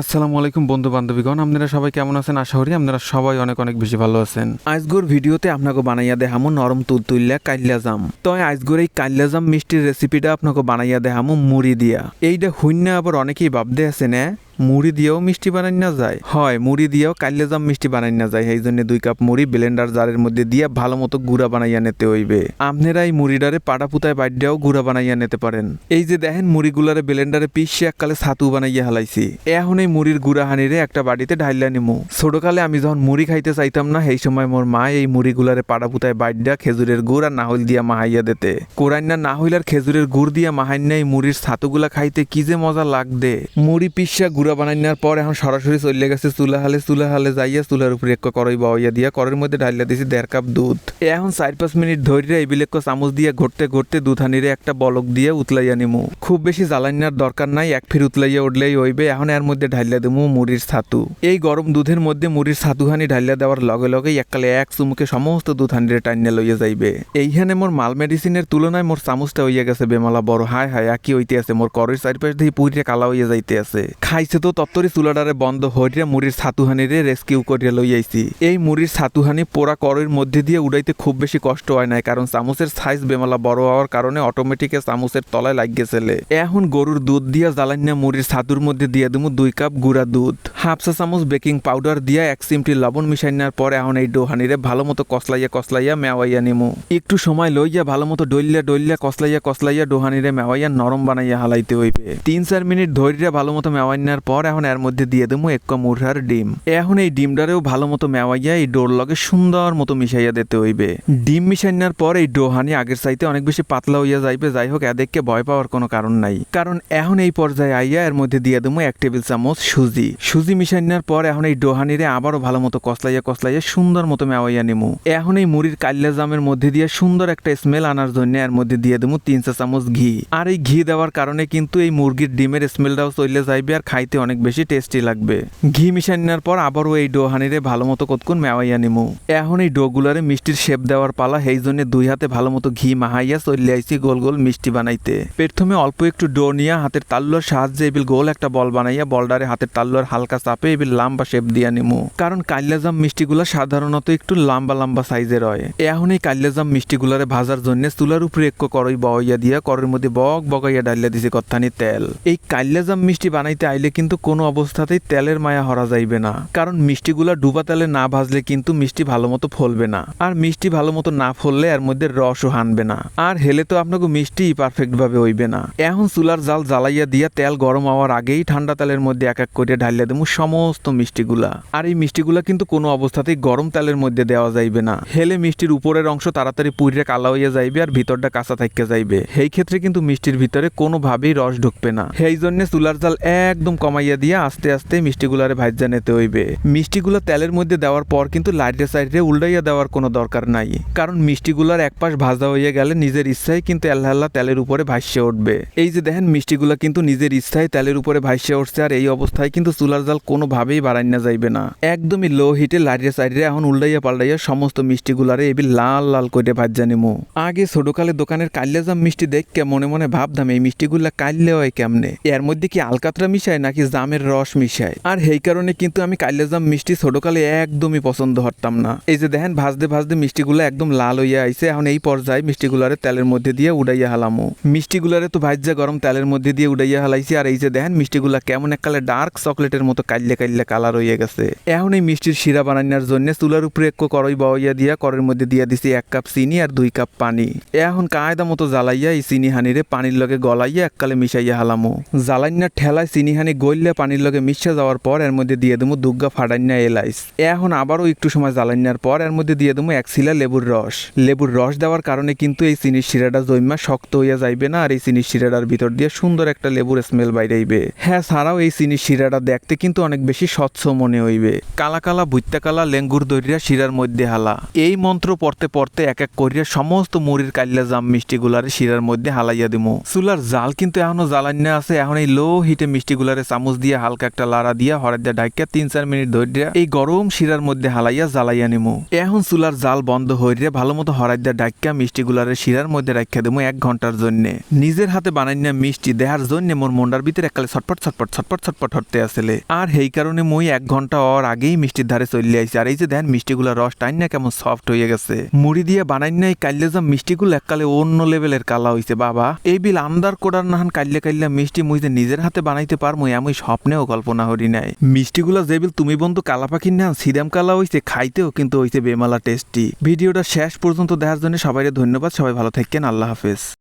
আসসালামু আলাইকুম বন্ধু বান্ধবীগণ আপনারা সবাই কেমন আছেন? আশা করি আপনারা সবাই অনেক অনেক বেশি ভালো আছেন। আজগোর ভিডিওতে আপনাকে বানাইয়া দেখামো নরম তুলতুল্লা কাইল্লা জাম। তো আজগোর এই কাইল্লা জাম মিষ্টির রেসিপিটা আপনাকে বানাইয়া দেখামো মুড়ি দিয়া। এইটা শূন্য আবার অনেকেই ভাবতে আছে না মুড়ি দিয়েও মিষ্টি বানাই না যায়। হয়, মুড়ি দিয়েও কাল্লে জাম মিষ্টি বানাই না যায়। এই জন্য দুই কাপ মুড়ি ব্লেন্ডার জারের মধ্যে দিয়ে ভালো মতো গুঁড়া বানাইয়া নিতে হইবে। আপনারা এই মুড়িডারে পাটা পুতায় বাইডাও গুঁড়া বানাইয়া নিতে পারেন। এই যে দেখেন, মুড়িগুলারে ব্লেন্ডারে পিসে এককালে ছাতু বানাইয়া হালাইছি। এখন এই মুড়ির গুঁড়া হানিরে একটা বাড়িতে ঢাইলা নিমু। ছোটকালে আমি যখন মুড়ি খাইতে চাইতাম না, সেই সময় মোর মা এই মুড়িগুলারে পাটা পুতায় বাইডা খেজুরের গুড় আর নাহল দিয়া মাহাইয়া দিতে। কোরাইনা না হইল আর খেজুরের গুড় দিয়া মাহাইনা এই মুড়ির ছাতুগুলা খাইতে কি যে মজা লাগদে। মুড়ি পিসা গুড়া বানাইনার পর এখন সরাসরি চলে গেছে চুলা হালে চুলা হালে যাইয়া চুলার উপরে এক করই বাওয়াইয়া দিয়া করের মধ্যে ঢালিয়া দিছি দেড় কাপ দুধ। এখন চার পাঁচ মিনিট ধরে এই বিলেক চামচ দিয়ে ঘটতে ঘটতে দুধ হানিরে একটা বলক দিয়ে উতলাইয়া নিমু। খুব বেশি জ্বালানিয়ার দরকার নাই, এক ফির উতলাইয়া উঠলেই হইবে, এখন এর মধ্যে ঢালিয়া দেবো মুড়ির ছাতু। এই গরম দুধের মধ্যে মুড়ির ছাতুহানি ঢালিয়া দেওয়ার লগে লগে এককালে এক চুমুকে সমস্ত দুধ হানিরে টাইনিয়া লইয়া যাইবে। এইখানে মোর মাল মেডিসিনের তুলনায় মোর চামচটা হইয়া গেছে বেমালা বড়। হায় হায় একই হইতে আছে? মোর করের চারিপাশ দিয়ে পুইরে কালা হইয়া যাইতে আছে। খাইছে তো তত্তরি চুলাডারে বন্ধ হইরে মুড়ির ছাতুহানিরে রেস্কিউ করিয়া লইয়াইছি এই মুড়ির ছাতুহানি পোড়া করের মধ্যে দিয়ে উড়াইতে খুব বেশি কষ্ট হয় নাই, কারণ চামচের সাইজ বেমালা বড় হওয়ার কারণে অটোমেটিকে চামচের তলায় লাগ গেছেলে এখন গরুর দুধ দিয়া জ্বালান্না মুড়ির ছাতুর মধ্যে দিয়ে দেবো দুই কাপ গুঁড়া দুধ। হাফ চা চামচ বেকিং পাউডার দিয়া এক চিমটি লবণ মিশাইনার পর এখন এই ডোহানিরে ভালো মতো কসলাইয়া কসলাইয়া মেওয়াইয়া নিমু। একটু সময় লইয়া ভালো মতো ডইলিয়া ডইলিয়া কসলাইয়া কসলাইয়া ডোহানিরে মেওয়াইয়া নরম বানাইয়া হালাইতে হইবে। তিন চার মিনিট ধৈর্য ভালো মতো মেওয়াইনার পর এখন এর মধ্যে দিয়ে দেবো এক মুঠার ডিম। এখন এই ডিমটারেও ভালো মতো মেওয়াইয়া এই ডোর লগে সুন্দর মতো মিশাইয়া দিতে হইবে। ডিম মিশাইনার পর এই ডোহানি আগের চাইতে অনেক বেশি পাতলা হইয়া যাইবে যাই হোক এদেরকে ভয় পাওয়ার কোনো কারণ নাই। কারণ এখন এই পর্যায়ে আইয়া এর মধ্যে দিয়ে দেবো এক টেবিল চামচ সুজি। সুজি মিশাইনার পর এখন এই ডোহানিরে আবারও ভালো মতো কসলাইয়া কসলাইয়া সুন্দর মতো মেওয়াইয়া নিমু। এখন এই মুড়ির কাল্লা জামের মধ্যে দিয়ে সুন্দর একটা স্মেল আনার জন্য এর মধ্যে দিয়ে দেবো তিন চা চামচ ঘি। আর এই ঘি দেওয়ার কারণে কিন্তু এই মুরগির ডিমের স্মেলটাও চলে যাইবে আর খাইতে অনেক বেশি টেস্টি লাগবে। ঘি মিশানোর পর আবারও এই ডো হানিরে ভালো মতো কতক্ষণ মেওয়াইয়া নিমু। এখন এই ডোগুলারে মিষ্টির শেপ দেওয়ার পালা, সেই জন্য দুই হাতে ভালো মতো ঘি মাহাইয়া চলে আইছি গোল গোল মিষ্টি বানাইতে। প্রথমে অল্প একটু ডো নিয়ে হাতের তাল্লোর সাহায্যে এবিল গোল একটা বল বানাইয়া বলডারে হাতের তাল্লোর হালকা চাপে এবিল লম্বা শেপ দিয়া নিমু। কারণ কাল্লাজাম মিষ্টিগুলা সাধারণত একটু লম্বা লম্বা সাইজের হয়। এখন এই কাল্লাজাম মিষ্টিগুলারে ভাজার জন্য চুলার উপরে এক করই বইয়া দিয়া করের মধ্যে বক বগাইয়া ডালিয়া দিছে কত্থানি তেল। এই কাল্লাজাম মিষ্টি বানাইতে আইলে কিন্তু কোনো অবস্থাতেই তেলের মায়া হরা যাইবে না। কারণ মিষ্টিগুলা ডুবা তেলে না ভাজলে কিন্তু মিষ্টি ভালো মতো ফলবে না। আর মিষ্টি ভালো মতো না ফললে এর মধ্যে রসও হানবে না। আর হেলে তো আপনাকে মিষ্টি পারফেক্ট ভাবে হইবে না। এখন চুলার জাল জ্বালাইয়া দিয়া তেল গরম হওয়ার আগেই ঠান্ডা তেলের মধ্যে এক এক করে ঢালিয়া দেবো সমস্ত মিষ্টিগুলা। আর এই মিষ্টিগুলা কিন্তু কোনো অবস্থাতেই গরম তেলের মধ্যে দেওয়া যাইবে না। হেলে মিষ্টির উপরের অংশ তাড়াতাড়ি পুড়িয়ে কালা হইয়া যাইবে আর ভিতরটা কাঁচা থাকতে যাইবে। সেই ক্ষেত্রে কিন্তু মিষ্টির ভিতরে কোনোভাবেই রস ঢুকবে না। সেই জন্য চুলার জাল একদম কমাইয়া দিয়ে আস্তে আস্তে মিষ্টিগুলারে ভাজ্যা নিতে হইবে। মিষ্টিগুলো তেলের মধ্যে দেওয়ার পর কিন্তু লাইটে সাইডে উল্টাইয়া দেওয়ার কোনো দরকার নাই। কারণ মিষ্টিগুলার এক পাশ ভাজা হইয়া গেলে নিজের ইচ্ছায় কিন্তু আল্লাহ আল্লাহ তেলের উপরে ভাসিয়ে উঠবে। এই যে দেখেন, মিষ্টিগুলা কিন্তু নিজের ইচ্ছায় তেলের উপরে ভাসিয়ে উঠছে আর এই অবস্থায় কিন্তু চুলার জাল কোনোভাবেই বাড়াই না যাইবে না। একদমই লো হিটে লাইটে সাইডে এখন উল্টাইয়া পাল্টাইয়া সমস্ত মিষ্টিগুলারে এবি লাল লাল করে ভাজ্যা নিমু। আগে ছোটকালে দোকানের কাল্যাজাম মিষ্টি দেখকে মনে মনে ভাবতাম, এই মিষ্টিগুলা কাল্লে হয় কেমনে? এর মধ্যে কি আলকাতরা মিশায় নাকি জামের রস মিশায়? আর সেই কারণে কিন্তু আমি কাল্যাজাম মিষ্টি ছোটকালে একদমই পছন্দ হতাম না। এই যে দেখেন, ভাজতে ভাজতে মিষ্টিগুলো একদম লাল হইয়া আইছে। এখন এই পর্যায়ে মিষ্টিগুলারে তেলের মধ্যে দিয়ে উড়াইয়া হালামু। মিষ্টিগুলারে তো ভাজ্যা গরম তেলের মধ্যে দিয়ে উড়াইয়া হালাইছি। আর এই যে দেখেন, মিষ্টিগুলা কেমন এক কালে ডার্ক চকলেটের মতো কাইলে কাইলে কালার হইয়া গেছে। এখন এই মিষ্টির শিরা বানানোর জন্য চুলার উপরে একটু করই বাওয়াইয়া দিয়া করের মধ্যে দিয়া দিছি এক কাপ চিনি আর দুই কাপ পানি। এখন কায়দা মতো জ্বালাইয়া এই চিনি হানিরে পানির লগে গলাইয়া এককালে মিশাইয়া হালামু। জ্বালাইনার ঠেলায় চিনি হানি গইলে পানির লগে মিশা যাওয়ার পর এর মধ্যে দিয়ে দেবো দুগ্গা ফাডাইনা এলাইস এখন আবারও একটু সময় জ্বালাইনার পর এর মধ্যে দিয়ে দেবো এক শিলা লেবুর রস। লেবুর রস দেওয়ার কারণে কিন্তু এই চিনির শিরাটা জৈমা শক্ত হইয়া যাইবে না আর এই চিনির শিরাটার ভিতর দিয়ে সুন্দর একটা লেবুর স্মেল বাইরেইবে। হ্যাঁ ছাড়াও এই চিনির শিরাটা দেখতে কিন্তু অনেক বেশি স্বচ্ছ মনে হইবে। কালা কালা ভুত্তা কালা, লেঙ্গুর দরিয়া শিরার মধ্যে হালা। এই মন্ত্র পড়তে পড়তে এক এক করিয়া সমস্ত মুড়ির কাল্লা জাম মিষ্টিগুলারে শিরার মধ্যে হালাইয়া দিমু। চুলার জাল কিন্তু এখনও জ্বালান্য আছে, এখন এই লো হিটে মিষ্টিগুলারে চামচ দিয়ে হালকা একটা লাড়া দিয়া হরের দিয়ে ডাইকা তিন চার মিনিট ধরে এই গরম শিরার মধ্যে হালাইয়া জ্বালাইয়া নিমু। এখন চুলার জাল বন্ধ হইরে ভালো মতো হরাই দিয়ে ডাইকা মিষ্টি গুলারে শিরার মধ্যে রাখিয়া দেবো এক ঘণ্টার জন্য। নিজের হাতে বানাইনা মিষ্টি দেহার জন্য মোর মন্ডার ভিতরে এককালে ছটপট ছটপট ছটপট ছটপট হরতে আসলে। আর সেই কারণে মই এক ঘণ্টা অর আগেই মিষ্টির ধারে চলে আইছি। আর এই যে দেন মিষ্টিগুলা রস টাইন না কেমন সফট হয়ে গেছে। মুড়ি দিয়ে বানাই না এই কাল্লে যা মিষ্টিগুলো এককালে অন্য লেভেলের কালা হইছে, বাবা। এই বিল আমদার কোডার নাহান কাল্লে কাল্লা মিষ্টি মুই যে নিজের হাতে বানাইতে পারমু আমি স্বপ্নেও কল্পনা করি নাই। মিষ্টিগুলা যে বিল তুমি বন্ধু কালা পাখির না সিরাম কালা হইছে, খাইতেও কিন্তু হইছে বেমালা টেস্টি। ভিডিওটা শেষ পর্যন্ত দেখার জন্য সবাই ধন্যবাদ, সবাই ভালো থাকেন আল্লাহ হাফেজ।